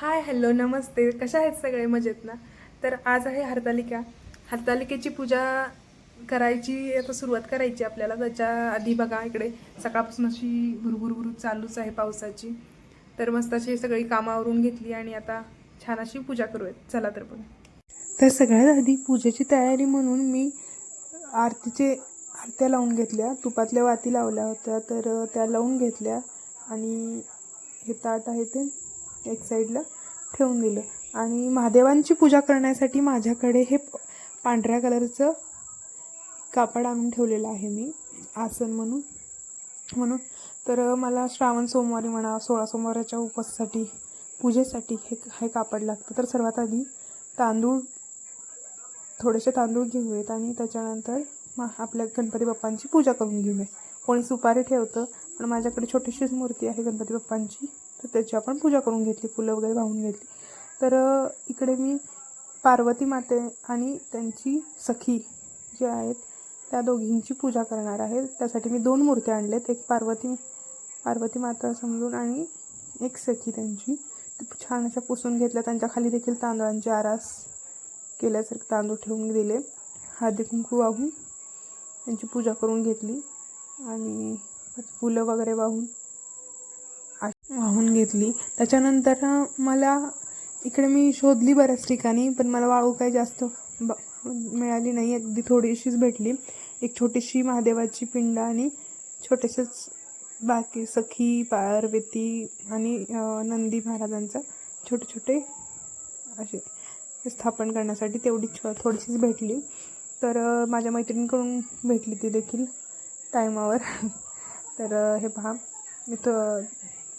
Hi hello नमस्ते. कशा आहेत सगळे? मजेत ना? तर आज आहे हरतालिका. हरतालिकेची पूजा करायची आता सुरुवात करायची आपल्याला. त्याच्या आधी बघा इकडे सकाळपासून अशी भुरभुरभुर चालूच आहे पावसाची. तर मस्त अशी सगळी कामावरून घेतली आणि आता छान अशी पूजा करूयात. चला तर पण तर सगळ्यात आधी पूजेची तयारी म्हणून मी आरतीचे आरत्या लावून घेतल्या. तुपातल्या वाती लावल्या होत्या तर त्या लावून घेतल्या. आणि हे ताट आहे ते. एक साईडला ठेवून दिलं. आणि महादेवांची पूजा करण्यासाठी माझ्याकडे हे पांढऱ्या कलरचं कापड आणून ठेवलेलं आहे मी. आसन म्हणून. म्हणून. तर मला श्रावण सोमवारी म्हणा सोळा सोमवाराच्या उपवासासाठी पूजेसाठी हे हे कापड लागतं. तर सर्वात आधी तांदूळ थोडेसे तांदूळ घेऊयात आणि त्याच्यानंतर मग आपल्या गणपती बाप्पांची पूजा करून घेऊया. कोणी सुपारी ठेवतं पण माझ्याकडे छोटीशीच मूर्ती आहे गणपती बाप्पांची. तर त्याची आपण पूजा करून घेतली फुलं वगैरे वाहून घेतली. तर इकडे मी पार्वती माते आणि त्यांची सखी जे आहेत त्या दोघींची पूजा करणार आहे. त्यासाठी मी दोन मूर्त्या आणल्यात एक पार्वती पार्वती माता समजून आणि एक सखी त्यांची. छान अशा पुसून घेतल्या त्यांच्या खाली देखील तांदळांची आरास केल्यासारखे तांदूळ ठेवून दिले. हळदी कुंकू वाहून त्यांची पूजा करून घेतली आणि फुलं वगैरे वाहून वाहून घेतली. त्याच्यानंतर मला इकडे मी शोधली बऱ्याच ठिकाणी पण मला वाळू काही जास्त ब मिळाली नाही. अगदी थोडीशीच भेटली. एक छोटीशी महादेवाची पिंड आणि छोटेसेच बाकी सखी पार्वती आणि नंदी महाराजांचा छोटे छोटे असे स्थापन करण्यासाठी तेवढी छ थोडीशीच भेटली. तर माझ्या मैत्रिणीकडून भेटली ती देखील टायमावर तर हे पहा. मी तर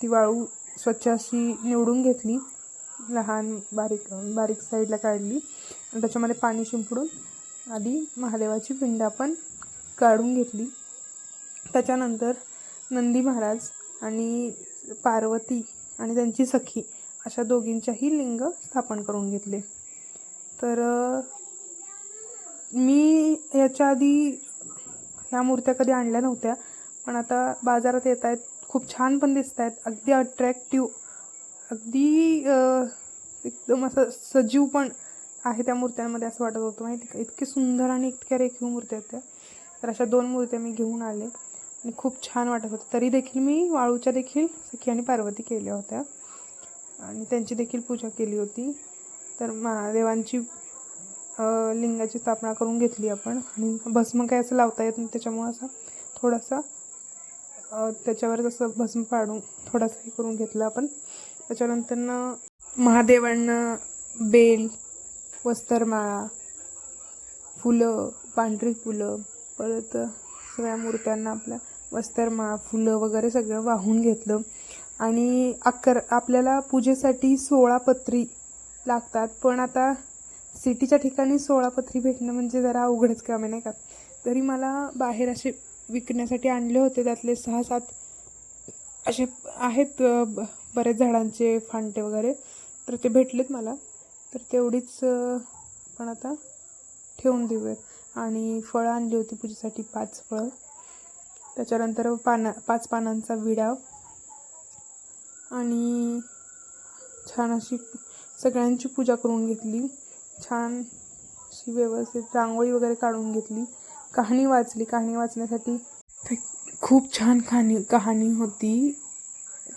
ती वाळू स्वच्छ अशी निवडून घेतली. लहान बारीक बारीक साईडला काढली. आणि त्याच्यामध्ये पाणी शिंपडून आधी महादेवाची पिंड आपण काढून घेतली. त्याच्यानंतर नंदी महाराज आणि पार्वती आणि त्यांची सखी अशा दोघींच्याही लिंग स्थापन करून घेतले. तर मी याच्या आधी ह्या मूर्त्या कधी आणल्या नव्हत्या पण आता बाजारात येत आहेत खूप छान पण दिसत आहेत अगदी अट्रॅक्टिव अगदी एकदम असं सजीव पण आहे त्या मूर्त्यांमध्ये असं वाटत होतं. माहिती का? इतकी सुंदर आणि इतक्या रेखीव मूर्त्या आहेत त्या. तर अशा दोन मूर्त्या मी घेऊन आले. आणि खूप छान वाटत होतं. तरी देखील मी वाळूच्या देखील सखी आणि पार्वती केल्या होत्या. आणि त्यांची देखील पूजा केली होती. तर महादेवांची लिंगाची स्थापना करून घेतली आपण. आणि भस्म काय असं लावता येत नाही त्याच्यामुळं असं थोडासा त्याच्यावर जसं भस्म पाडून थोडासा हे करून घेतलं आपण. त्याच्यानंतरनं महादेवांना बेल वस्त्रमाळा फुलं पांढरी फुलं परत सगळ्या मूर्त्यांना आपल्या वस्त्रमाळा फुलं वगैरे सगळं वाहून घेतलं. आणि अकर आपल्याला पूजेसाठी सोळा पत्री लागतात पण आता सिटीच्या ठिकाणी सोळा पत्री भेटणं म्हणजे जरा अवघडच काम आहे नाही का? तरी मला बाहेर असे विकण्यासाठी आणले होते. त्यातले सहा सात असे आहेत ब- बरेच झाडांचे फांटे वगैरे. तर ते भेटलेत मला. तर तेवढीच पण आता ठेवून देऊयात. आणि फळं आणली होती पूजेसाठी पाच फळं. त्याच्यानंतर पाना पाच पानांचा विडा. आणि छान अशी सगळ्यांची पूजा करून घेतली. छान अशी व्यवस्थित रांगोळी वगैरे काढून घेतली. कहाणी वाचली. कहाणी वाचण्यासाठी ते खूप छान कहाणी कहाणी होती.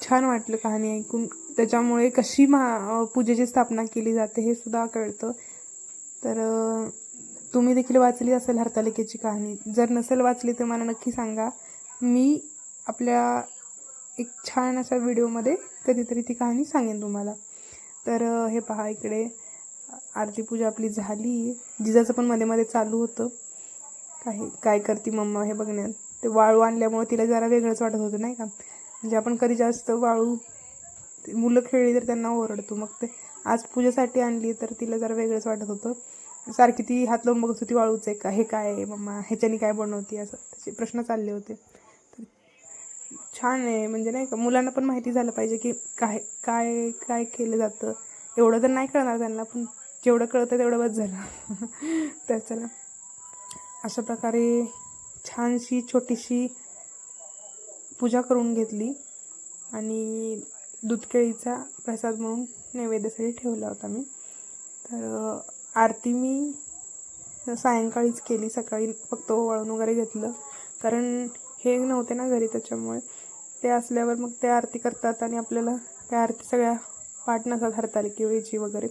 छान वाटलं कहाणी ऐकून. त्याच्यामुळे कशी महा पूजेची स्थापना केली जाते हे सुद्धा कळतं. तर तुम्ही देखील वाचली असेल हरतालिकेची कहाणी. जर नसेल वाचली तर मला नक्की सांगा. मी आपल्या एक छान अशा व्हिडिओमध्ये कधीतरी ती कहाणी सांगेन तुम्हाला. तर हे पहा इकडे. आरती पूजा आपली झाली. जिजाचं पण मध्ये मध्ये चालू होतं. काय काय करते मम्मा हे बघण्यात? ते वाळू आणल्यामुळे तिला जरा वेगळंच वाटत होतं नाही का? म्हणजे आपण कधी जास्त वाळू ते मुलं खेळली तर त्यांना ओरडतो. मग ते आज पूजेसाठी आणली तर तिला जरा वेगळंच वाटत होतं. सारखी ती हात लावून बघत होती वाळूचं आहे का? हे काय आहे मम्मा? ह्याच्यानी काय बनवते? असं त्याचे प्रश्न चालले होते. तर छान आहे. म्हणजे नाही का मुलांना पण माहिती झालं पाहिजे की काय काय काय केलं जातं. एवढं तर नाही कळणार त्यांना पण जेवढं कळतं तेवढं बस झालं. तर चला. अशा प्रकारे छानशी छोटीशी पूजा करून घेतली आणि दूधकेळीचा प्रसाद म्हणून नैवेद्यासाठी ठेवला होता मी. तर आरती मी सायंकाळीच केली सकाळी फक्त ओवाळून वगैरे घेतलं. कारण हे नव्हते ना घरी त्याच्यामुळे ते असल्यावर मग ते आरती करतात आणि आपल्याला त्या आरती सगळ्या पाठ नसतात हरतालिकी वेळची वगैरे.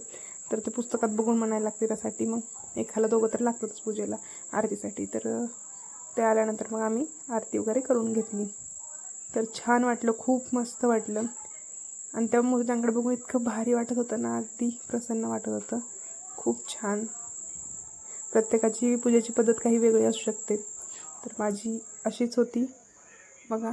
तर ते पुस्तकात बघून म्हणायला लागते त्यासाठी. मग एखाला दोघं तर लागतातच पूजेला आरतीसाठी. तर ते आल्यानंतर मग आम्ही आरती वगैरे करून घेतली. तर छान वाटलं खूप मस्त वाटलं. आणि त्या मूर्त्यांकडे बघून इतकं भारी वाटत होतं ना अगदी प्रसन्न वाटत होतं. खूप छान. प्रत्येकाची पूजेची पद्धत काही वेगळी असू शकते. तर माझी अशीच होती. बघा.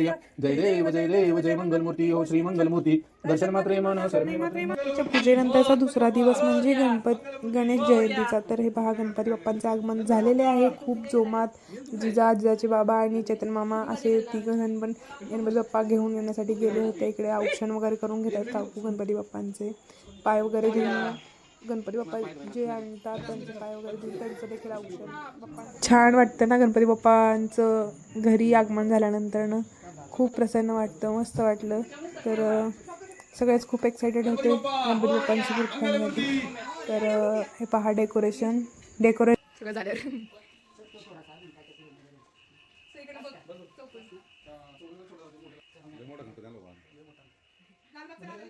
घागरिया जय देव जय देव जय मंगलमूर्ती हो श्री मंगलमूर्ती. दर्शन मात्रे मन सर्वे मात्रे मन. त्याच्या पूजेनंतरचा दुसरा दिवस म्हणजे गणपत गणेश जयंतीचा. तर हे पहा गणपती बाप्पांचे आगमन झालेले आहे. खूप जोमात जिजा आजाचे बाबा आणि चेतन मामा असे तिघ जण पण गणपती बाप्पा घेऊन येण्यासाठी गेले होते. इकडे औक्षण वगैरे करून घेतात काकू गणपती बाप्पांचे. पाय वगैरे देऊन गणपती बाप्पा जे आणतात त्यांचे पाय वगैरे त्यांचं देखील औक्षण. बाप्पा छान वाटतं ना गणपती बाप्पांचं घरी आगमन झाल्यानंतरनं. खूप प्रसन्न वाटतं मस्त वाटलं. तर सगळेच खूप एक्सायटेड होते गणपती बाप्पांची कृपा होण्यासाठी तर अं, हे पहा डेकोरेशन डेकोरेशन सगळं झालं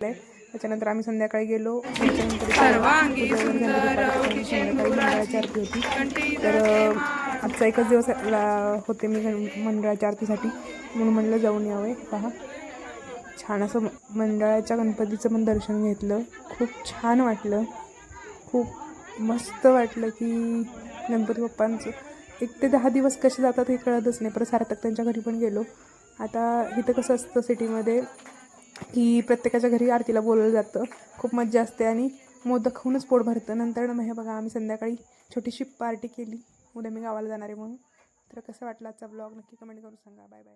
त्याच्यानंतर आम्ही संध्याकाळी गेलो. त्याच्यानंतर आरती होती. तर आजचा एकच दिवस ला- होते मी गण- मंडळाच्या आरतीसाठी म्हणून म्हणलं जाऊन यावे. पहा. छान असं मंडळाच्या गणपतीचं पण दर्शन घेतलं. खूप छान वाटलं. खूप मस्त वाटलं की गणपती बाप्पांचं. एक ते दहा दिवस कसे जातात हे कळतच नाही. परत सार्थक त्यांच्या घरी पण गेलो. आता इथं कसं असतं सिटीमध्ये की प्रत्येकाच्या घरी आरतीला बोलवलं जातं. खूप मज्जा असते आणि मोदक खाऊनच पोट भरतं. नंतर मग हे बघा आम्ही संध्याकाळी छोटीशी पार्टी केली. उद्या मी गावाला जाणार आहे म्हणून. तर कसं वाटलं आजचा ब्लॉग नक्की कमेंट करून सांगा. Bye bye